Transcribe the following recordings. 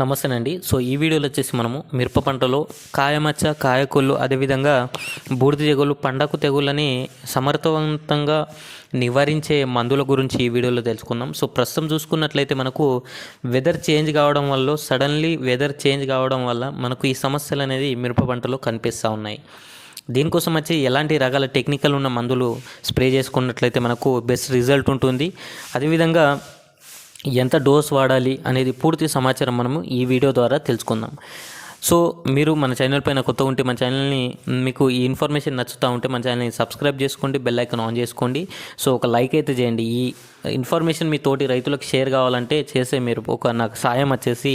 నమస్తే అండి సో ఈ వీడియోలో వచ్చేసి మనము మిరప పంటలో కాయమచ్చ కాయకొల్లు అదేవిధంగా బూడిద తెగులు పండకు తెగులని సమర్థవంతంగా నివారించే మందుల గురించి ఈ వీడియోలో తెలుసుకుందాం. సో ప్రస్తుతం చూసుకున్నట్లయితే మనకు వెదర్ చేంజ్ కావడం వల్ల సడన్లీ వెదర్ చేంజ్ కావడం వల్ల మనకు ఈ సమస్యలు అనేది మిరప పంటలో కనిపిస్తూ ఉన్నాయి. దీనికోసం వచ్చి ఎలాంటి రకాల టెక్నికల్ ఉన్న మందులు స్ప్రే చేసుకున్నట్లయితే మనకు బెస్ట్ రిజల్ట్ ఉంటుంది. అదేవిధంగా ఎంత డోస్ వాడాలి అనేది పూర్తి సమాచారం మనము ఈ వీడియో ద్వారా తెలుసుకుందాం. సో మీరు మన ఛానల్ పైన కొత్త ఉంటే మన ఛానల్ని మీకు ఈ ఇన్ఫర్మేషన్ నచ్చుతూ ఉంటే మన ఛానల్ని సబ్స్క్రైబ్ చేసుకోండి బెల్ ఐకాన్ ఆన్ చేసుకోండి. సో ఒక లైక్ అయితే చేయండి. ఈ ఇన్ఫర్మేషన్ మీ తోటి రైతులకు షేర్ కావాలంటే చేసే మీరు ఒక నాకు సాయం వచ్చేసి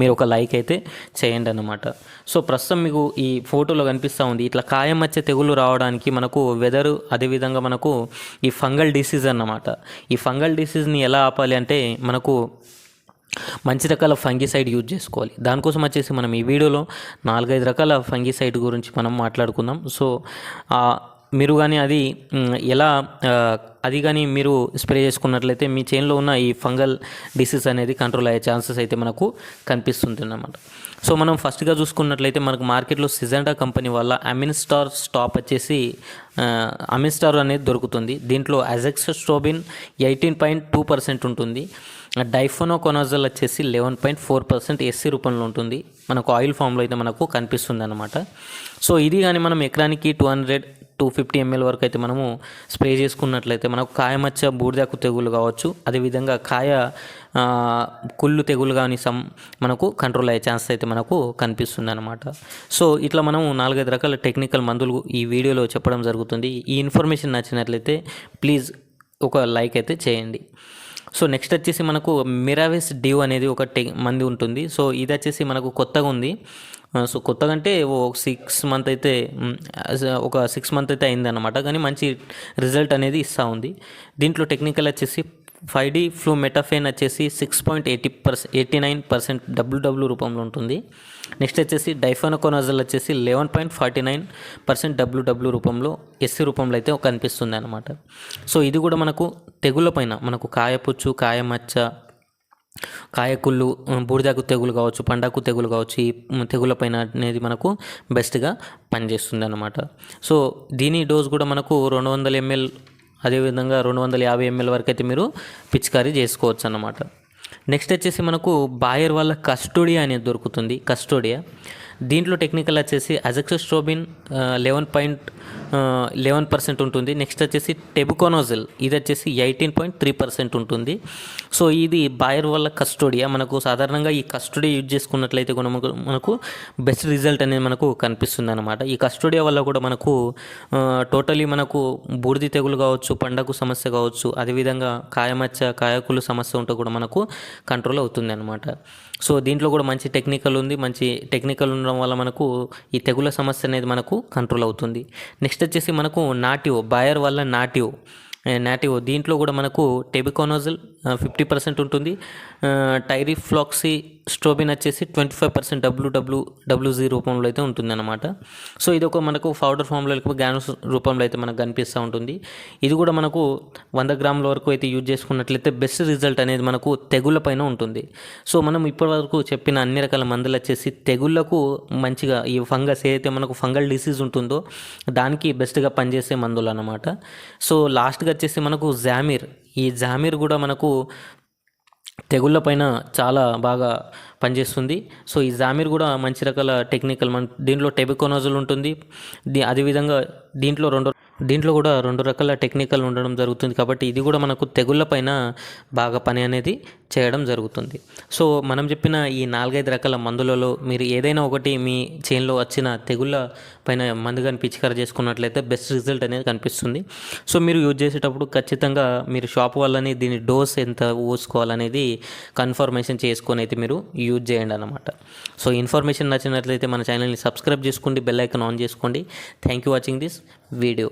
మీరు ఒక లైక్ అయితే చేయండి అన్నమాట. సో ప్రస్తుతం మీకు ఈ ఫోటోలో కనిపిస్తూ ఉంది. ఇట్లా కాయం వచ్చే తెగులు రావడానికి మనకు వెదరు అదేవిధంగా మనకు ఈ ఫంగల్ డిసీజ్ అన్నమాట. ఈ ఫంగల్ డిసీజ్ని ఎలా ఆపాలి అంటే మనకు మంచి రకాల ఫంగిసైడ్ యూజ్ చేసుకోవాలి. దానికోసం వచ్చేసి మనం ఈ వీడియోలో నాలుగైదు రకాల ఫంగిసైడ్ గురించి మనం మాట్లాడుకుందాం. సో మీరు కానీ అది ఎలా అది కానీ మీరు స్ప్రే చేసుకున్నట్లయితే మీ చేన్లో ఉన్న ఈ ఫంగల్ డిసీజ్ అనేది కంట్రోల్ అయ్యే ఛాన్సెస్ అయితే మనకు కనిపిస్తుంది అన్నమాట సో మనం ఫస్ట్గా చూసుకున్నట్లయితే మనకు మార్కెట్లో సిజెంటా కంపెనీ వల్ల అమిన్ స్టార్ స్టాప్ వచ్చేసి అమిన్ స్టార్ అనేది దొరుకుతుంది. దీంట్లో azoxystrobin eighteen point two percent ఉంటుంది. డైఫోనోకొనజల్ వచ్చేసి eleven point four percent SC రూపంలో ఉంటుంది. మనకు ఆయిల్ ఫామ్లో అయితే మనకు కనిపిస్తుంది అనమాట సో ఇది కానీ మనం ఎకరానికి two hundred two fifty ML వరకు అయితే మనము స్ప్రే చేసుకున్నట్లయితే మనకు కాయమచ్చ బూడిదాకు తెగులు కావచ్చు. అదేవిధంగా కాయ కుళ్ళు తెగులు కానీ సమ్ మనకు కంట్రోల్ అయ్యే ఛాన్స్ అయితే మనకు కనిపిస్తుంది అనమాట సో ఇట్లా మనం నాలుగైదు రకాల టెక్నికల్ మందులు ఈ వీడియోలో చెప్పడం జరుగుతుంది. ఈ ఇన్ఫర్మేషన్ నచ్చినట్లయితే ప్లీజ్ ఒక లైక్ అయితే చేయండి. సో నెక్స్ట్ వచ్చేసి మనకు మిరావిస్ డ్యూ అనేది ఒక టె మంది ఉంటుంది. సో ఇది వచ్చేసి మనకు కొత్తగా ఉంది. సో కొత్తగా అంటే ఓ సిక్స్ మంత్ అయితే ఒక సిక్స్ మంత్ అయితే అయిందన్నమాట. కానీ మంచి రిజల్ట్ అనేది ఇస్తూ ఉంది. దీంట్లో టెక్నికల్ వచ్చేసి ఫైవ్ డి ఫ్లూ మెటాఫెన్ వచ్చేసి six point eighty percent eighty nine percent W W రూపంలో ఉంటుంది. నెక్స్ట్ వచ్చేసి డైఫోనకోనజల్ వచ్చేసి eleven point forty nine percent W W రూపంలో ఎస్సీ రూపంలో అయితే కనిపిస్తుంది అనమాట సో ఇది కూడా మనకు తెగుళ్ళ పైన మనకు కాయపుచ్చు కాయమచ్చ కాయకుళ్ళు బూడిదకు బూడిదాకు తెగులు కావచ్చు పండాకు తెగులు కావచ్చు ఈ తెగులపైన అనేది మనకు బెస్ట్గా పనిచేస్తుంది అనమాట సో దీని డోస్ కూడా మనకు రెండు వందల ఎంఎల్ అదేవిధంగా రెండు వందల యాభై ఎంఎల్ వరకు అయితే మీరు పిచికారీ చేసుకోవచ్చు అన్నమాట నెక్స్ట్ వచ్చేసి మనకు బాయర్ వల్ల కస్టోడియా అనేది దొరుకుతుంది. కస్టోడియా. దీంట్లో టెక్నికల్ వచ్చేసి azoxystrobin eleven point eleven percent ఉంటుంది. నెక్స్ట్ వచ్చేసి టెబుకోనోజిల్ ఇది వచ్చేసి ఎయిటీన్ పాయింట్ త్రీ పర్సెంట్ ఉంటుంది. సో ఇది బాయర్ వల్ల కస్టోడియా మనకు సాధారణంగా ఈ కస్టోడియా యూజ్ చేసుకున్నట్లయితే కూడా మనకు మనకు బెస్ట్ రిజల్ట్ అనేది మనకు కనిపిస్తుంది అనమాట ఈ కస్టోడియా వల్ల కూడా మనకు టోటలీ మనకు బూడిది తెగులు కావచ్చు పండకు సమస్య కావచ్చు అదేవిధంగా కాయమచ్చ కాయకులు సమస్య ఉంటే కూడా మనకు కంట్రోల్ అవుతుంది అనమాట సో దీంట్లో కూడా మంచి టెక్నికల్ ఉంది. మంచి టెక్నికల్ ఉండడం వల్ల మనకు ఈ తెగుల సమస్య అనేది మనకు కంట్రోల్ అవుతుంది. నెక్స్ట్ వచ్చేసి మనకు నాటివ్ బాయర్ వల్ల నాటివ్ నాటివ్. దీంట్లో కూడా మనకు టెబికోనోజల్ ఫిఫ్టీ పర్సెంట్ ఉంటుంది. టైరిఫ్లాక్సీ స్ట్రోబిన్ వచ్చేసి twenty five percent W W W G రూపంలో అయితే ఉంటుంది అనమాట సో ఇది ఒక మనకు పౌడర్ ఫామ్లో లేకపోతే రూపంలో అయితే మనకు కనిపిస్తూ ఉంటుంది. ఇది కూడా మనకు వంద గ్రాముల వరకు అయితే యూజ్ చేసుకున్నట్లయితే బెస్ట్ రిజల్ట్ అనేది మనకు తెగుళ్ళ పైన ఉంటుంది. సో మనం ఇప్పటివరకు చెప్పిన అన్ని రకాల మందులు వచ్చేసి తెగుళ్ళకు మంచిగా ఈ ఫంగస్ ఏదైతే మనకు ఫంగల్ డిసీజ్ ఉంటుందో దానికి బెస్ట్గా పనిచేసే మందులు అన్నమాట. సో లాస్ట్గా వచ్చేసి మనకు జామీర్ ఈ జామీర్ కూడా మనకు తెగుళ్ళ పైన చాలా బాగా పనిచేస్తుంది. సో ఈ జామీర్ కూడా మంచి రకాల టెక్నికల్ మన దీంట్లో టెబికోనోజల్ ఉంటుంది. దీ అదేవిధంగా దీంట్లో రెండు దీంట్లో కూడా రెండు రకాల టెక్నికల్ ఉండడం జరుగుతుంది కాబట్టి ఇది కూడా మనకు తెగుళ్ళ పైన బాగా పని అనేది చేయడం జరుగుతుంది. సో మనం చెప్పిన ఈ నాలుగైదు రకాల మందులలో మీరు ఏదైనా ఒకటి మీ చేన్లో వచ్చిన తెగుళ్ళ పైన మందుగాని కానీ చేసుకున్నట్లయితే బెస్ట్ రిజల్ట్ అనేది కనిపిస్తుంది. సో మీరు యూజ్ చేసేటప్పుడు ఖచ్చితంగా మీరు షాప్ వాళ్ళని దీని డోస్ ఎంత పోసుకోవాలనేది కన్ఫర్మేషన్ చేసుకొని అయితే మీరు యూజ్ చేయండి అనమాట సో ఇన్ఫర్మేషన్ నచ్చినట్లయితే మన ఛానల్ని సబ్స్క్రైబ్ చేసుకోండి బెల్ ఐకన్ ఆన్ చేసుకోండి. Thank you watching this video